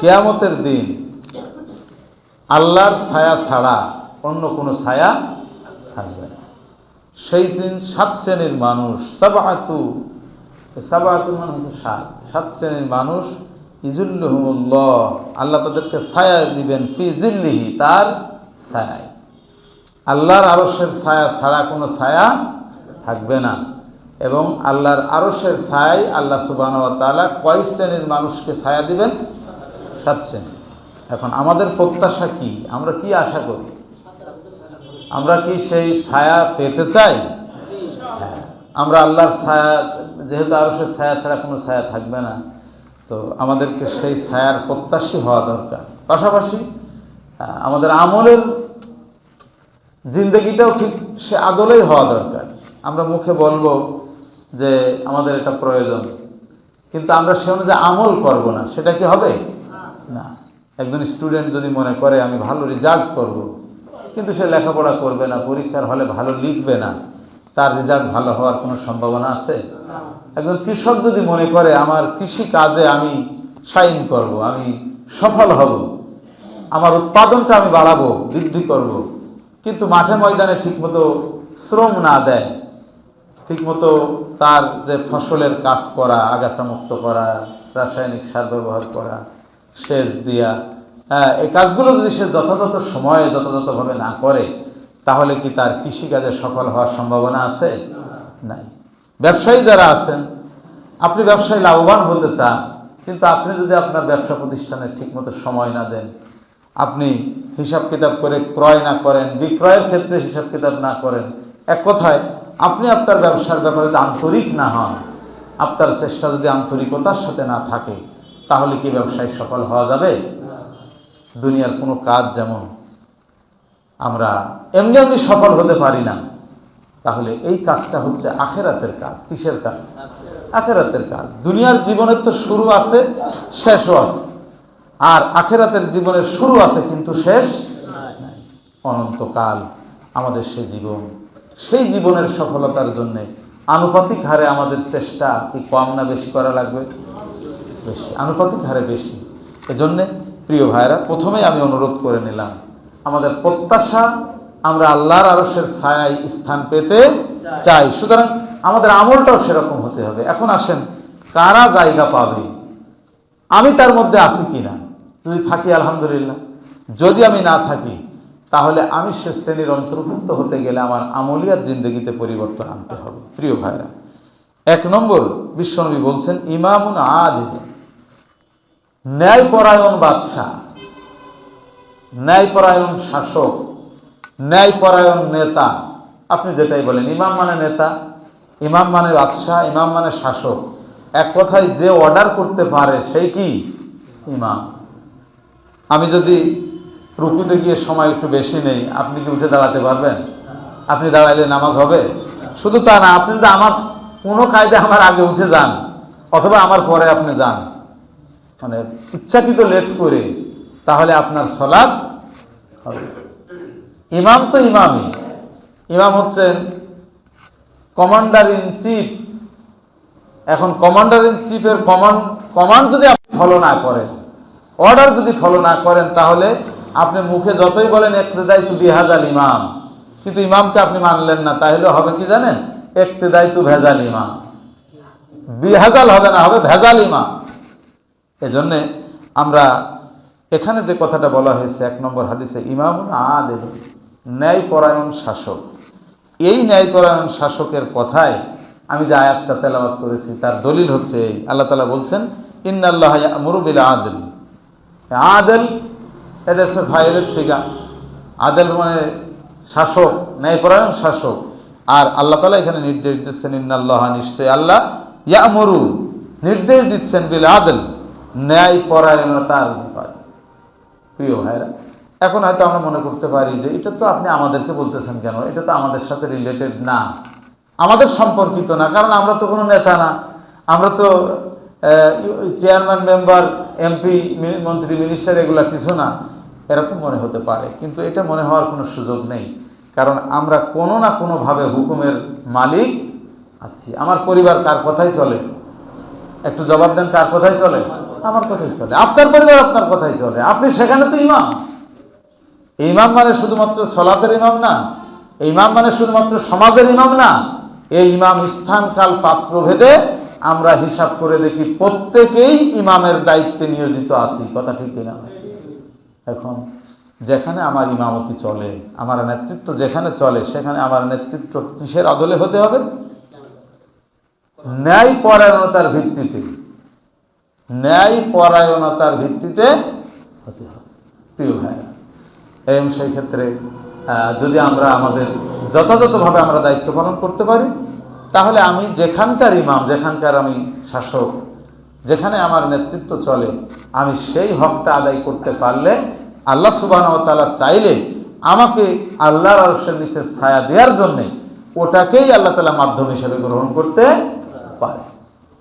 কেয়ামতের দিন আল্লাহর ছায়া ছাড়া অন্য কোনো ছায়া থাকবে না। সেই দিন সাত শ্রেণির মানুষ সাবাহাতু সাবাহাতুর মানে হচ্ছে সাত। সাত শ্রেণির মানুষ ইজুল্লুহুল্লাহ আল্লাহ তাদেরকে ছায়া দিবেন ফি জিল্লিহি তার ছায়ায়। আল্লাহর আরসের ছায়া ছাড়া কোনো ছায়া থাকবে না। এবং আল্লাহর আরসের ছায় আল্লাহ সুবাহ কয় শ্রেণির মানুষকে ছায়া দিবেন? শ্রেণি এখন আমাদের প্রত্যাশা কি? আমরা কি আশা করি? আমরা কি সেই ছায়া পেতে চাই? হ্যাঁ, আমরা আল্লাহর ছায়া যেহেতু আরও সে ছায়া ছাড়া কোনো ছায়া থাকবে না তো আমাদেরকে সেই ছায়ার প্রত্যাশী হওয়া দরকার। পাশাপাশি আমাদের আমলের জিন্দগিটাও ঠিক সে আদলেই হওয়া দরকার। আমরা মুখে বলব যে আমাদের এটা প্রয়োজন কিন্তু আমরা সে অনুযায়ী আমল করব না। সেটা কি হবে? না একজন স্টুডেন্ট যদি মনে করে, আমি ভালো রেজাল্ট করব। কিন্তু সে লেখাপড়া করবে না, পরীক্ষার হলে ভালো লিখবে না, তার রেজাল্ট ভালো হওয়ার কোনো সম্ভাবনা আছে একজন কৃষক যদি মনে করে, আমার কৃষি কাজে আমি সাইন করব, আমি সফল হব, আমার উৎপাদনটা আমি বাড়াবো, বৃদ্ধি করব। কিন্তু মাঠে ময়দানে ঠিকমতো শ্রম না দেয়, ঠিকমতো তার যে ফসলের কাজ করা আগাছা মুক্ত করা, রাসায়নিক সার ব্যবহার করা সেচ দিয়া। হ্যাঁ, এই কাজগুলো যদি সে যথাযথ সময়ে যথাযথভাবে না করে তাহলে কি তার কৃষিকাজে সফল হওয়ার সম্ভাবনা আছে? নাই। ব্যবসায়ী যারা আছেন আপনি ব্যবসায় লাভবান হতে চান কিন্তু আপনি যদি আপনার ব্যবসা প্রতিষ্ঠানে ঠিকমতো সময় না দেন আপনি হিসাব কিতাব করে ক্রয় না করেন বিক্রয়ের ক্ষেত্রে হিসাব কিতাব না করেন এক কথায় আপনি আপনার ব্যবসার ব্যাপারে যদি আন্তরিক না হন আপনার চেষ্টা যদি আন্তরিকতার সাথে না থাকে তাহলে কি ব্যবসায় সফল হওয়া যাবে? দুনিয়ার কোনো কাজ যেমন আমরা এমনি এমনি সফল হতে পারি না, তাহলে এই কাজটা হচ্ছে আখেরাতের কাজ। কিসের কাজ? আখেরাতের কাজ। দুনিয়ার জীবনের তো শুরু আছে, শেষও আছে। আর আখেরাতের জীবনের শুরু আছে, কিন্তু শেষ অনন্তকাল আমাদের সে জীবন। সেই জীবনের সফলতার জন্যে আনুপাতিক হারে আমাদের চেষ্টা কি কম না বেশি করা লাগবে? বেশি আনুপাতিক হারে বেশি। এজন্যে প্রিয় ভাইরা প্রথমেই আমি অনুরোধ করে নিলাম আমাদের প্রত্যাশা আমরা আল্লাহর আরসের ছায়ায় স্থান পেতে চাই। সুতরাং আমাদের আমলটাও সেরকম হতে হবে। এখন আসেন কারা জায়গা পাবে? আমি তার মধ্যে আছি কিনা? যদি থাকি আলহামদুলিল্লাহ। যদি আমি না থাকি তাহলে আমি সে শ্রেণির অন্তর্ভুক্ত হতে গেলে আমার আমলিয়ার জিন্দগিতে পরিবর্তন আনতে হবে। প্রিয় ভাইরা এক নম্বর বিশ্বনবী বলছেন ইমামুন আদিল ন্যায়পরায়ণ বাদশাহ ন্যায়পরায়ণ শাসক, ন্যায়পরায়ণ নেতা। আপনি যেটাই বলেন, ইমাম মানে নেতা, ইমাম মানে বাদশাহ ইমাম মানে শাসক। এক কথায় যে অর্ডার করতে পারে সেই কি? ইমাম। আমি যদি রুকুতে গিয়ে সময় একটু বেশি নেই, আপনি কি উঠে দাঁড়াতে পারবেন? আপনি দাঁড়াইলে নামাজ হবে? শুধু তা না, আপনি যদি আমার কোনো কায়দে আমার আগে উঠে যান, অথবা আমার পরে আপনি যান মানে ইচ্ছাকৃত লেট করে, তাহলে আপনার সলাদ হবে। ইমাম তো ইমামই। ইমাম হচ্ছেন কমান্ডার ইন চিফ এখন কমান্ডার ইন চিফের কমান্ড কমান্ড যদি আপনি ফলো না করেন অর্ডার যদি ফলো না করেন, তাহলে আপনি মুখে যতই বলেন একতেদাই তু বিহাজাল ইমাম। কিন্তু ইমামকে আপনি মানলেন না, তাহলে হবে কি জানেন? একতেদাই তু ভেজাল ইমাম। বিহাজাল হবে না, হবে ভেজাল ইমাম। এজন্যে আমরা এখানে যে কথাটা বলা হয়েছে, এক নম্বর হাদিসে ইমাম আদেল, ন্যায়পরায়ণ শাসক। এই ন্যায়পরায়ণ শাসকের কথায় আমি যে আয়াতটা তেলাবাত করেছি, তার দলিল হচ্ছে এই। আল্লাহ তালা বলছেন, ইন্নাল্লাহ মুরুবিল আদেল। আদেল, এটা হচ্ছে ভাইলের সিগা। আদেল মানে শাসক, ন্যায়পরায়ণ শাসক। আর আল্লাহ তালা এখানে নির্দেশ দিচ্ছেন, ইন্নাল্লাহ নিশ্চয় আল্লাহ ইয়ামরু। নির্দেশ দিচ্ছেন বিল আদেল। ন্যায় পরায়ণতার ব্যাপারে। প্রিয় ভাইরা এখন হয়তো আমরা মনে করতে পারি যে এটা তো আপনি আমাদেরকে বলতেছেন কেন? এটা তো আমাদের সাথে রিলেটেড না। আমাদের সম্পর্কিত না, কারণ আমরা তো কোনো নেতা না। আমরা তো চেয়ারম্যান মেম্বার এমপি মন্ত্রী মিনিস্টার এগুলা কিছু না। এরকম মনে হতে পারে, কিন্তু এটা মনে হওয়ার কোনো সুযোগ নেই। কারণ আমরা কোনো না কোনোভাবে হুকুমের মালিক আছি। আমার পরিবার কার কথাই চলে? একটু জবাব দেন, কার কথাই চলে? আমার কথাই চলে, আপনার পরিবার আপনার কথাই চলে, আপনি সেখানে তো ইমাম। ইমাম মানে শুধুমাত্র সলাতের ইমাম না, ইমাম মানে শুধুমাত্র সমাজের ইমাম না, এই ইমাম স্থান কাল পাত্র ভেদে আমরা হিসাব করে দেখি প্রত্যেকেই ইমামের দায়িত্বে নিয়োজিত আছি, কথা ঠিক কিনা? এখন যেখানে আমার ইমামতি চলে, আমার নেতৃত্ব যেখানে চলে, সেখানে আমার নেতৃত্ব কিসের আদলে হতে হবে? ন্যায় পরায়ণতার ভিত্তিতে। ন্যায় পরায়ণতার ভিত্তিতে হতে হবে। প্রিয় ভাই এবং সেই ক্ষেত্রে যদি আমরা আমাদের যথাযথভাবে আমরা দায়িত্ব পালন করতে পারি তাহলে আমি যেখানকার ইমাম যেখানকার আমি শাসক যেখানে আমার নেতৃত্ব চলে আমি সেই হকটা আদায় করতে পারলে আল্লাহ সুবাহ তাআলা চাইলে আমাকে আল্লাহর আরশের নিচে ছায়া দেওয়ার জন্যে ওটাকেই আল্লাহ তালা মাধ্যম হিসেবে গ্রহণ করতে পারে।